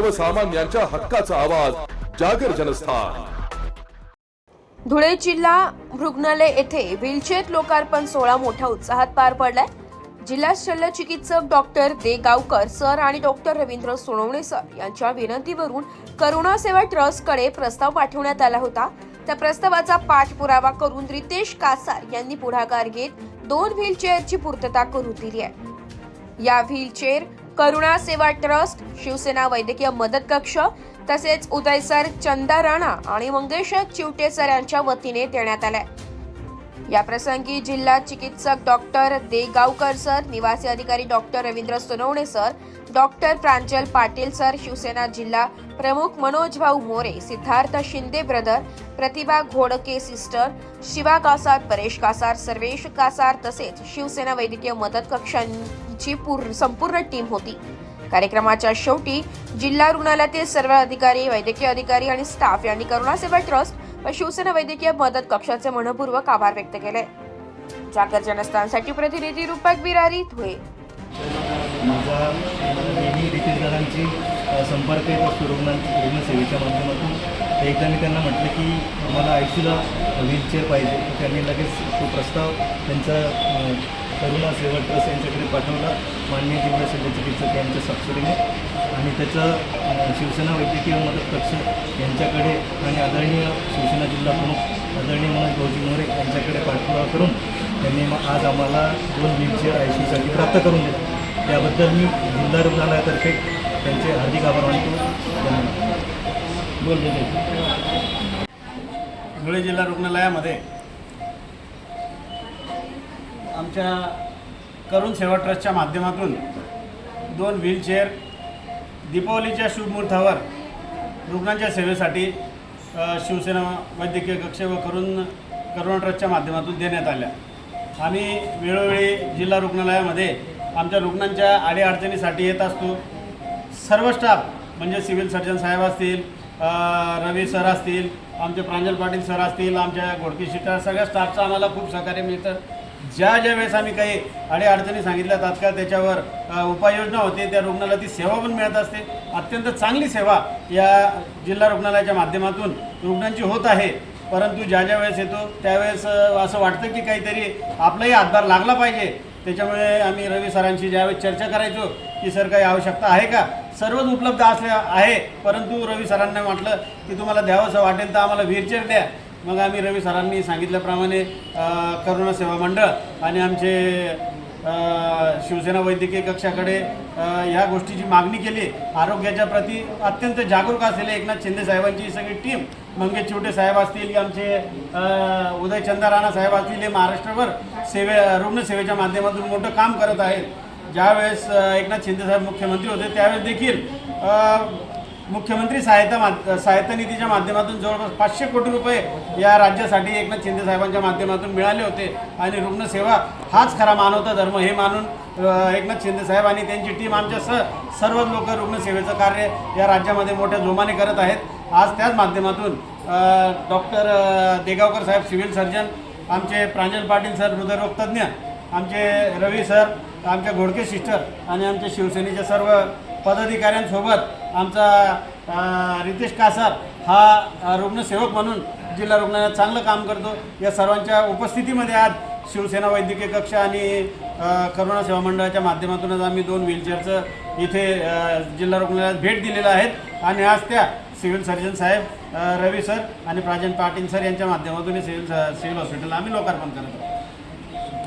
सर्वसामान्यांच्या हक्काचा आवाज जागर जनस्थान. धुळे जिल्हा रुग्णालय येथे व्हीलचेअर लोकार्पण सोहळा मोठ्या उत्साहात पार पडलाय. जिल्हा शल्य चिकित्सक डॉक्टर देगावकर सर आणि डॉक्टर रवींद्र सोनवणे सर यांच्या विनंतीवरून करुणा सेवा ट्रस्टकडे प्रस्ताव पाठवण्यात आला होता. त्या प्रस्तावाचा पाठपुरावा करून रितेश कासार यांनी पुढाकार घेत दोन व्हीलचेअरची पूर्तता करून दिली आहे. या व्हीलचेअर करुणा सेवा ट्रस्ट शिवसेना वैद्यकीय मदत कक्ष तसेच उदयसर चंदा राणा आणि मंगेश चिवटे सर यांच्या वतीने देण्यात आल्या. या प्रसंगी जिल्हा चिकित्सक डॉक्टर देगावकर सर निवासी अधिकारी doctor Ravindra Sonawane sir doctor Pranjal Patil sir Shivsena जिल्हा प्रमुख मनोज भाऊ मोरे सिद्धार्थ शिंदे ब्रदर प्रतिभा घोडके सिस्टर शिवा कासार परेश कासार सर्वेश कासार तसेच शिवसेना वैद्यकीय मदत कक्षांची संपूर्ण टीम होती. कार्यक्रमाच्या शेवटी जिल्हा रुग्णालयातील सर्व अधिकारी वैद्यकीय अधिकारी आणि स्टाफ यांनी करुणा सेवा ट्रस्ट व शिवसेना वैद्यकीय मदत कक्षाचे मनपूर्वक आभार व्यक्त केले. जागर जनस्थानसाठी प्रतिनिधी रूपक बिरारी धुळे. माझा नेहमी रितेशदारांची संपर्क येत असतो रुग्णां रुग्णसेवेच्या माध्यमातून. एकदा मी त्यांना म्हटलं की मला आय सीला व्हीलचेअर पाहिजे. त्यांनी लगेच तो प्रस्ताव त्यांचा करुणा सेवा ट्रस्ट यांच्याकडे पाठवलं. माननीय जिल्हा शल्य चिकित्सक यांच्या सबसिडीने आणि त्याचं शिवसेना वैद्यकीय मदत कक्ष यांच्याकडे आणि आदरणीय शिवसेना जिल्हा प्रमुख आदरणीय मनोज भाऊजी मोरे यांच्याकडे पाठपुरावा करून त्यांनी मग आज आम्हाला दोन व्हीलचेअर आय सीसाठी प्राप्त करून दिले. त्याबद्दल मी जिल्हा रुग्णालयातर्फे त्यांचे हार्दिक आभार मानतो. धन्यवाद. बोल बोल. धुळे जिल्हा रुग्णालयामध्ये आमच्या करुण सेवा ट्रस्टच्या माध्यमातून दोन व्हीलचेअर दीपावलीच्या शुभमुहूर्तावर रुग्णांच्या सेवेसाठी शिवसेना वैद्यकीय कक्ष व करुण करुणा ट्रस्टच्या माध्यमातून देण्यात आल्या. आम्ही वेळोवेळी जिल्हा रुग्णालयामध्ये आमच्या रुग्णांच्या अडीअडचणीसाठी येत असतो. सर्व स्टाफ म्हणजे सिव्हिल सर्जन साहेब असतील रवी सर असतील आमचे प्रांजल पाटील सर असतील आमच्या घोडकी शिटर सगळ्या स्टाफचं आम्हाला खूप सहकार्य मिळतं. ज्या ज्या वेळेस आम्ही काही अडीअडचणी सांगितल्या तात्काळ त्याच्यावर उपाययोजना होते त्या रुग्णाला ती सेवा पण मिळत असते. अत्यंत चांगली सेवा या जिल्हा रुग्णालयाच्या माध्यमातून रुग्णांची होत आहे. परंतु ज्या ज्या वेळेस येतो त्यावेळेस असं वाटतं की काहीतरी आपलाही हातभार लागला पाहिजे. त्याच्यामुळे आम्ही रवी सरांशी ज्यावेळेस चर्चा करायचो की सर काही आवश्यकता आहे का? सर्वच उपलब्ध असल्या आहे. परंतु रवी सरांना म्हटलं की तुम्हाला द्यावंसं वाटेल तर आम्हाला व्हीलचेअर द्या. मग आम्ही रवी सरांनी सांगितल्याप्रमाणे करोना करुणा सेवा मंडळ आणि आमचे शिवसेना वैद्यकीय कक्षाकडे ह्या गोष्टीची मागणी केली. आरोग्याच्या प्रती अत्यंत जागरूक असलेले एकनाथ शिंदे साहेबांची सगळी टीम मंगेश चिवटे साहेब असतील आमचे उदय चंदा राणा साहेब असतील हे महाराष्ट्रभर सेवे रुग्णसेवेच्या माध्यमातून मोठं काम करत आहेत. ज्यावेळेस एकनाथ शिंदे साहेब मुख्यमंत्री होते त्यावेळेस देखील मुख्यमंत्री सहायता मा सहायता निधीच्या माध्यमातून जवळपास पाचशे कोटी रुपये या राज्यासाठी एकनाथ शिंदे साहेबांच्या माध्यमातून मिळाले होते. आणि रुग्णसेवा हाच खरा मानवता धर्म हे मानून एकनाथ शिंदे साहेब आणि त्यांची टीम आमच्या स सर्व लोक रुग्णसेवेचं कार्य या राज्यामध्ये मोठ्या जोमाने करत आहेत. आज त्याच माध्यमातून डॉक्टर देगावकर साहेब सिव्हिल सर्जन आमचे प्रांजल पाटील सर हृदयरोगतज्ञ आमचे रवी सर आमच्या घोडके सिस्टर आणि आमच्या शिवसेनेच्या सर्व पदाधिकाऱ्यांसोबत आमचा रितेश कासार हा रुग्णसेवक म्हणून जिल्हा रुग्णालयात चांगलं काम करतो. या सर्वांच्या उपस्थितीमध्ये आज शिवसेना वैद्यकीय कक्ष आणि करोना करुणा सेवा मंडळाच्या माध्यमातूनच आम्ही दोन व्हीलचेअरचं इथे जिल्हा रुग्णालयात भेट दिलेलं आहेत. आणि आज त्या सिव्हिल सर्जन साहेब रवी सर आणि प्राजन पाटील सर यांच्या माध्यमातून हे सिव्हिल सिव्हिल हॉस्पिटल आम्ही लोकार्पण करत आहोत.